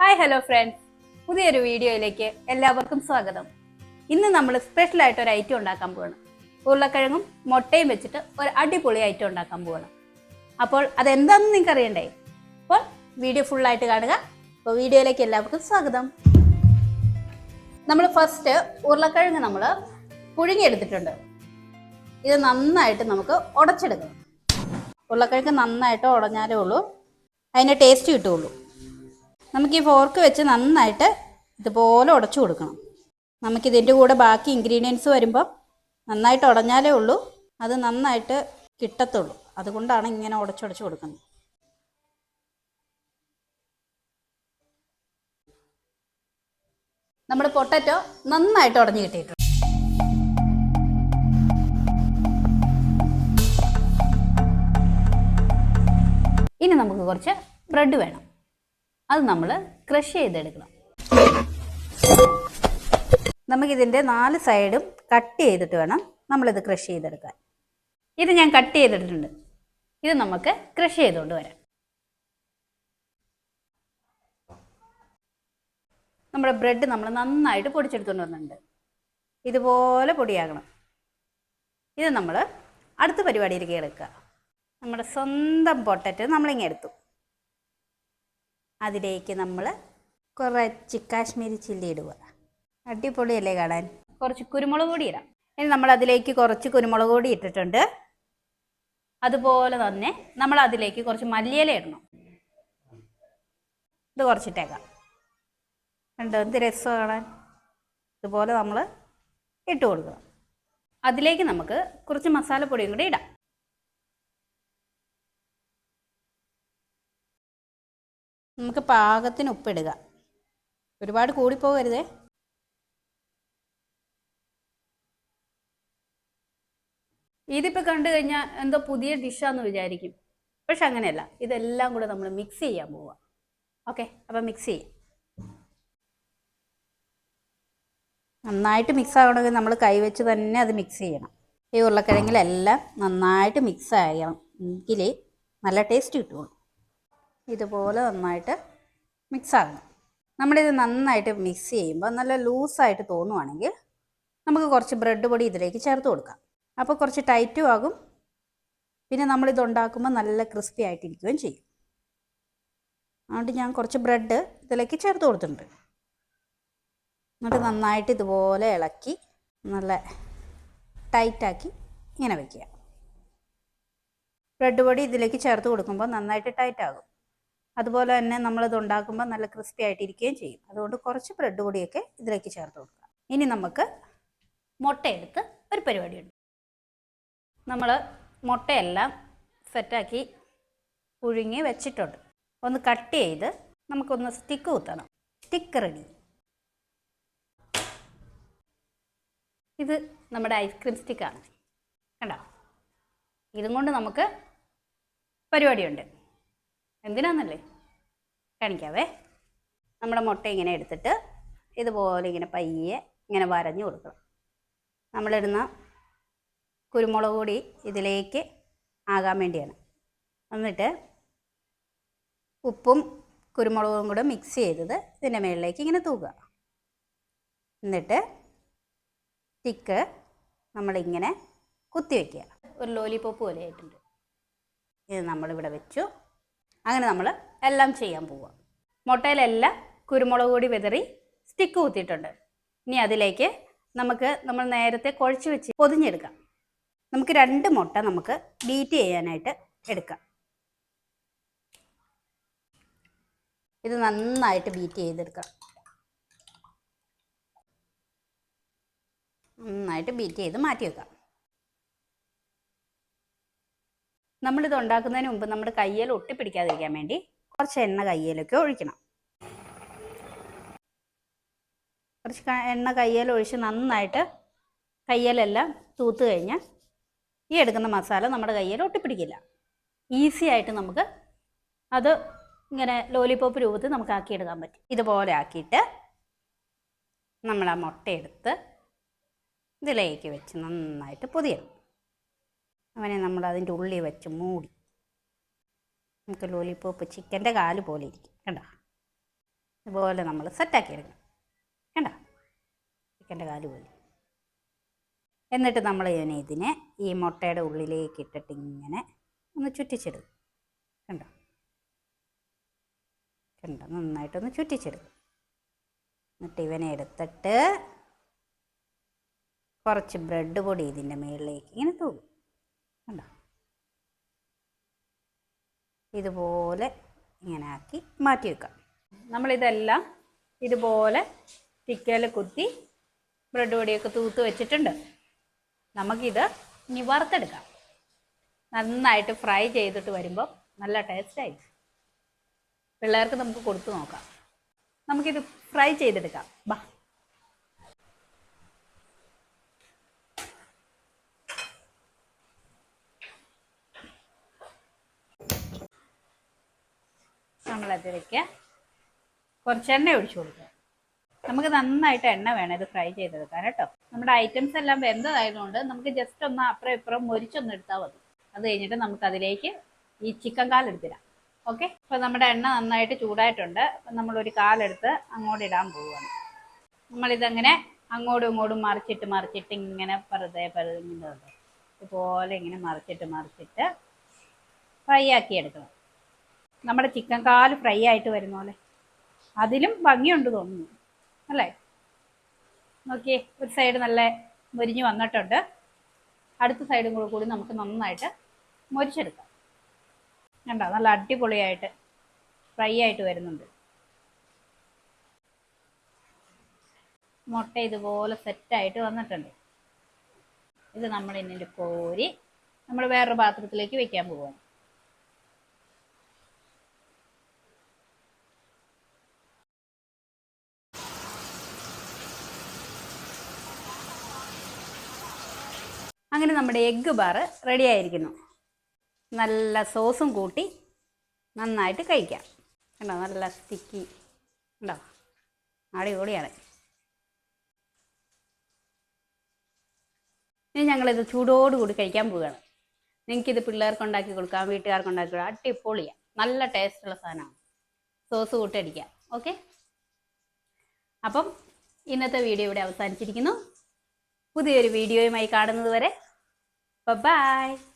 Hi hello friends പുതിയൊരു വീഡിയോയിലേക്ക് എല്ലാവർക്കും സ്വാഗതം. ഇന്ന് നമ്മൾ സ്പെഷ്യൽ ആയിട്ട് ഒരു ഐറ്റം ഉണ്ടാക്കാൻ പോവാണ്. ഉരുളക്കിഴങ്ങും മുട്ടയും വെച്ചിട്ട് ഒരു അടിപൊളി ഐറ്റം ഉണ്ടാക്കാൻ പോവാണ്. അപ്പോൾ അതെന്താണെന്ന് നിങ്ങൾക്ക് അറിയണ്ടേ അപ്പോൾ വീഡിയോ ഫുള്ളായിട്ട് കാണുക. അപ്പോൾ വീഡിയോയിലേക്ക് എല്ലാവർക്കും സ്വാഗതം. നമ്മൾ ഫസ്റ്റ് ഉരുളക്കിഴങ്ങ് നമ്മൾ പുഴുങ്ങിയെടുത്തിട്ടുണ്ട്. ഇത് നന്നായിട്ട് നമുക്ക് ഉടച്ചെടുക്കണം. ഉരുളക്കിഴങ്ങ് നന്നായിട്ട് ഉടഞ്ഞാലേ ഉള്ളൂ. അതിന്റെ ടേസ്റ്റ് കിട്ടുള്ളൂ നമുക്ക് ഈ ഫോർക്ക് വെച്ച് നന്നായിട്ട് ഇതുപോലെ ഉടച്ചു കൊടുക്കണം. നമുക്കിതിന്റെ കൂടെ ബാക്കി ഇൻഗ്രീഡിയൻസ് വരുമ്പോൾ നന്നായിട്ട് ഉടഞ്ഞാലേ ഉള്ളൂ. അത് നന്നായിട്ട് കിട്ടത്തുള്ളൂ. അതുകൊണ്ടാണ് ഇങ്ങനെ ഉടച്ചുടച്ച് കൊടുക്കുന്നത്. നമ്മുടെ പൊട്ടറ്റോ നന്നായിട്ട് ഉടഞ്ഞു കിട്ടിയിട്ടുണ്ട്. ഇനി നമുക്ക് കുറച്ച് ബ്രെഡ് വേണം. അത് നമ്മൾ ക്രഷ് ചെയ്തെടുക്കണം. നമുക്കിതിന്റെ നാല് സൈഡും കട്ട് ചെയ്തിട്ട് വേണം നമ്മളിത് ക്രഷ് ചെയ്തെടുക്കാൻ. ഇത് ഞാൻ കട്ട് ചെയ്തിട്ടുണ്ട് ഇത് നമുക്ക് ക്രഷ് ചെയ്തുകൊണ്ട് വരാം. നമ്മുടെ ബ്രെഡ് നമ്മൾ നന്നായിട്ട് പൊടിച്ചെടുത്തുകൊണ്ട് വന്നിട്ടുണ്ട്. ഇതുപോലെ പൊടിയാകണം. ഇത് നമ്മൾ അടുത്ത പരിപാടിയിലേക്ക് എടുക്കുക. നമ്മുടെ സ്വന്തം പൊട്ടറ്റ് നമ്മളിങ്ങനെ എടുത്തു. അതിലേക്ക് നമ്മൾ കുറച്ച് കാശ്മീരി ചില്ലി ഇടുക. അടിപൊളിയല്ലേ കാണാൻ? കുറച്ച് കുരുമുളക് പൊടി ഇടാം. ഇനി നമ്മൾ അതിലേക്ക് കുറച്ച് കുരുമുളക് പൊടി ഇട്ടിട്ടുണ്ട്. അതുപോലെ തന്നെ നമ്മൾ അതിലേക്ക് കുറച്ച് മല്ലിയില ഇടണം. ഇത് കുറച്ചിട്ടേക്കാം. കണ്ടോ? എന്ത് രസം കാണാൻ? ഇതുപോലെ നമ്മൾ ഇട്ട് കൊടുക്കണം. അതിലേക്ക് നമുക്ക് കുറച്ച് മസാലപ്പൊടിയും കൂടി ഇടാം. നമുക്ക് പാകത്തിന് ഉപ്പിടുക. ഒരുപാട് കൂടിപ്പോകരുതേ. ഇതിപ്പോൾ കണ്ടു കഴിഞ്ഞാൽ എന്തോ പുതിയ ഡിഷാന്ന് വിചാരിക്കും. പക്ഷെ അങ്ങനെയല്ല. ഇതെല്ലാം കൂടെ നമ്മൾ മിക്സ് ചെയ്യാൻ പോവുക ഓക്കെ അപ്പം മിക്സ് ചെയ്യാം. നന്നായിട്ട് മിക്സ് ആകണമെങ്കിൽ നമ്മൾ കൈവച്ച് തന്നെ അത് മിക്സ് ചെയ്യണം. ഈ ഉരുളക്കിഴങ്ങിലെല്ലാം നന്നായിട്ട് മിക്സ് ആകണം. എങ്കിൽ നല്ല ടേസ്റ്റ് കിട്ടുള്ളൂ ഇതുപോലെ നന്നായിട്ട് മിക്സ് ആകണം നമ്മളിത് നന്നായിട്ട് മിക്സ് ചെയ്യുമ്പോൾ നല്ല ലൂസായിട്ട് തോന്നുവാണെങ്കിൽ നമുക്ക് കുറച്ച് ബ്രെഡ് പൊടി ഇതിലേക്ക് ചേർത്ത് കൊടുക്കാം. അപ്പോൾ കുറച്ച് ടൈറ്റും ആകും. പിന്നെ നമ്മളിത് ഉണ്ടാക്കുമ്പോൾ നല്ല ക്രിസ്പി ആയിട്ടിരിക്കുകയും ചെയ്യും. അതുകൊണ്ട് ഞാൻ കുറച്ച് ബ്രെഡ് ഇതിലേക്ക് ചേർത്ത് കൊടുത്തിട്ടുണ്ട്. എന്നിട്ട് നന്നായിട്ട് ഇതുപോലെ ഇളക്കി നല്ല ടൈറ്റാക്കി ഇങ്ങനെ വയ്ക്കുക ബ്രെഡ് പൊടി ഇതിലേക്ക് ചേർത്ത് കൊടുക്കുമ്പോൾ നന്നായിട്ട് ടൈറ്റ് ആകും. അതുപോലെ തന്നെ നമ്മളിത് ഉണ്ടാക്കുമ്പോൾ നല്ല ക്രിസ്പി ആയിട്ടിരിക്കുകയും ചെയ്യും. അതുകൊണ്ട് കുറച്ച് ബ്രെഡ് പൊടിയൊക്കെ ഇതിലേക്ക് ചേർത്ത് കൊടുക്കുക. ഇനി നമുക്ക് മുട്ടയെടുത്ത് ഒരു പരിപാടിയുണ്ട്. നമ്മൾ മുട്ടയെല്ലാം സെറ്റാക്കി പുഴുങ്ങി വെച്ചിട്ടുണ്ട്. ഒന്ന് കട്ട് ചെയ്ത് നമുക്കൊന്ന് സ്റ്റിക്ക് കുത്തണം. സ്റ്റിക്ക് റെഡി ഇത് നമ്മുടെ ഐസ്ക്രീം സ്റ്റിക്കാണ് കണ്ടോ? ഇതും കൊണ്ട് നമുക്ക് പരിപാടിയുണ്ട്. എന്തിനാന്നല്ലേ? കാണിക്കാവേ നമ്മുടെ മുട്ട ഇങ്ങനെ എടുത്തിട്ട് ഇതുപോലെ ഇങ്ങനെ പയ്യെ ഇങ്ങനെ വരഞ്ഞു കൊടുക്കണം. നമ്മളിടുന്ന കുരുമുളക് പൊടി ഇതിലേക്ക് ആകാൻ വേണ്ടിയാണ്. എന്നിട്ട് ഉപ്പും കുരുമുളകും കൂടെ മിക്സ് ചെയ്തത് ഇതിന്റെ മുകളിലേക്ക് ഇങ്ങനെ തൂക്കുക. എന്നിട്ട് സ്റ്റിക്ക് നമ്മളിങ്ങനെ കുത്തി വയ്ക്കുക ഒരു ലോലിപോപ്പ് പോലെ ആയിട്ടുണ്ട്. ഇത് നമ്മളിവിടെ വെച്ചു. അങ്ങനെ നമ്മൾ എല്ലാം ചെയ്യാൻ പോവുക മുട്ടയിലെല്ലാം കുരുമുളക് പൊടി വിതറി സ്റ്റിക്ക് കുത്തിയിട്ടുണ്ട്. ഇനി അതിലേക്ക് നമുക്ക് നമ്മൾ നേരത്തെ കുഴച്ച് വെച്ച് പൊതിഞ്ഞെടുക്കാം. നമുക്ക് രണ്ട് മുട്ട നമുക്ക് ബീറ്റ് ചെയ്യാനായിട്ട് എടുക്കാം. ഇത് നന്നായിട്ട് ബീറ്റ് ചെയ്തെടുക്കാം. നന്നായിട്ട് ബീറ്റ് ചെയ്ത് മാറ്റി വെക്കാം. നമ്മളിത് ഉണ്ടാക്കുന്നതിന് മുമ്പ് നമ്മുടെ കയ്യിൽ ഒട്ടിപ്പിടിക്കാതിരിക്കാൻ വേണ്ടി കുറച്ച് എണ്ണ കയ്യിലൊക്കെ ഒഴിക്കണം. കുറച്ച് എണ്ണ കയ്യിൽ ഒഴിച്ച് നന്നായിട്ട് കയ്യിലെല്ലാം തൂത്ത് കഴിഞ്ഞാൽ ഈ എടുക്കുന്ന മസാല നമ്മുടെ കയ്യിൽ ഒട്ടിപ്പിടിക്കില്ല. ഈസി ആയിട്ട് നമുക്ക് അത് ഇങ്ങനെ ലോലിപോപ്പ് രൂപത്തിൽ നമുക്ക് ആക്കിയെടുക്കാൻ പറ്റും. ഇതുപോലെ ആക്കിയിട്ട് നമ്മൾ ആ മുട്ടയെടുത്ത് ഇതിലേക്ക് വെച്ച് നന്നായിട്ട് പൊതിയണം. അവനെ നമ്മൾ അതിന്റെ ഉള്ളിൽ വെച്ച് മൂടി. നമുക്ക് ലോലിപ്പോപ്പ് ചിക്കന്റെ കാൽ പോലെ ഇരിക്കും. കണ്ടോ? ഇതുപോലെ നമ്മൾ സെറ്റാക്കി എടുക്കണം കണ്ടോ? ചിക്കന്റെ കാൽ പോലെ. എന്നിട്ട് നമ്മൾ ഇതിനെ ഇതിനെ ഈ മുട്ടയുടെ ഉള്ളിലേക്ക് ഇട്ടിട്ട് ഇങ്ങനെ ഒന്ന് ചുറ്റിച്ചെടുക്കും. കണ്ടോ? കണ്ടോ? നന്നായിട്ടൊന്ന് ചുറ്റിച്ചെടുക്കും. എന്നിട്ട് ഇവനെ എടുത്തിട്ട് കുറച്ച് ബ്രെഡ് പൊടി ഇതിന്റെ മുകളിലേക്ക് ഇങ്ങനെ തൂകും കണ്ടോ? ഇതുപോലെ ഇങ്ങനെ ആക്കി മാറ്റി വെക്കാം. നമ്മളിതെല്ലാം ഇതുപോലെ തിക്കയിൽ കുത്തി ബ്രെഡ് പൊടിയൊക്കെ തൂത്ത് വെച്ചിട്ടുണ്ട്. നമുക്കിത് ഇനി വറുത്തെടുക്കാം. നന്നായിട്ട് ഫ്രൈ ചെയ്തിട്ട് വരുമ്പോൾ നല്ല ടേസ്റ്റായി പിള്ളേർക്ക് നമുക്ക് കൊടുത്തു നോക്കാം. നമുക്കിത് ഫ്രൈ ചെയ്തെടുക്കാം. ബാ. നമ്മളതിലേക്ക് കുറച്ച് എണ്ണ ഒഴിച്ചു കൊടുക്കുക നമുക്ക് നന്നായിട്ട് എണ്ണ വേണം ഇത് ഫ്രൈ ചെയ്തെടുക്കാൻ കേട്ടോ. നമ്മുടെ ഐറ്റംസ് എല്ലാം വെന്തതായതുകൊണ്ട് നമുക്ക് ജസ്റ്റ് ഒന്ന് അപ്പുറം ഇപ്പുറം മുരിച്ചൊന്ന് എടുത്താൽ മതി. അത് കഴിഞ്ഞിട്ട് നമുക്ക് അതിലേക്ക് ഈ ചിക്കൻ കാലെടുത്തിടാം ഓക്കെ അപ്പോൾ നമ്മുടെ എണ്ണ നന്നായിട്ട് ചൂടായിട്ടുണ്ട്. അപ്പം നമ്മളൊരു കാലെടുത്ത് അങ്ങോട്ട് ഇടാൻ പോവുകയാണ്. നമ്മളിതങ്ങനെ അങ്ങോട്ടും ഇങ്ങോട്ടും മറിച്ചിട്ട് മറിച്ചിട്ട് ഇങ്ങനെ വെറുതെ പരുതുന്നുണ്ട് ഇതുപോലെ ഇങ്ങനെ മറിച്ചിട്ട് മറിച്ചിട്ട് ഫ്രൈ ആക്കി എടുക്കണം നമ്മുടെ ചിക്കൻ കാൽ ഫ്രൈ ആയിട്ട് വരുന്ന പോലെ. അതിലും ഭംഗിയുണ്ട് തോന്നുന്നു. അല്ലേ? നോക്കിയേ ഒരു സൈഡ് നല്ല മുരിഞ്ഞ് വന്നിട്ടുണ്ട്. അടുത്ത സൈഡും കൂടെ കൂടി നമുക്ക് നന്നായിട്ട് മുരിച്ചെടുക്കാം. കണ്ടോ? നല്ല അടിപൊളിയായിട്ട് ഫ്രൈ ആയിട്ട് വരുന്നുണ്ട്. മുട്ട ഇതുപോലെ സെറ്റായിട്ട് വന്നിട്ടുണ്ട്. ഇത് ഇന്നിന്റെ കോരി നമ്മൾ വേറൊരു പാത്രത്തിലേക്ക് വെക്കാൻ പോവുകയാണ് അങ്ങനെ നമ്മുടെ എഗ്ഗ് ബാർ റെഡി ആയിരിക്കുന്നു. നല്ല സോസും കൂട്ടി നന്നായിട്ട് കഴിക്കാം. കണ്ടോ? നല്ല സ്റ്റിക്കി ഉണ്ടോ അടിപൊളിയാണ്. ഇനി ഞങ്ങളിത് ചൂടോടുകൂടി കഴിക്കാൻ പോവുകയാണ്. നിങ്ങൾക്കിത് പിള്ളേർക്ക് ഉണ്ടാക്കി കൊടുക്കാം വീട്ടുകാർക്ക് ഉണ്ടാക്കി കൊടുക്കാം. അടിപൊളിയാണ് നല്ല ടേസ്റ്റുള്ള സാധനമാണ്. സോസ് കൂട്ടടിക്കാം ഓക്കെ അപ്പം ഇന്നത്തെ വീഡിയോ ഇവിടെ അവസാനിച്ചിരിക്കുന്നു. പുതിയൊരു വീഡിയോയുമായി കാണുന്നത് വരെ ബൈ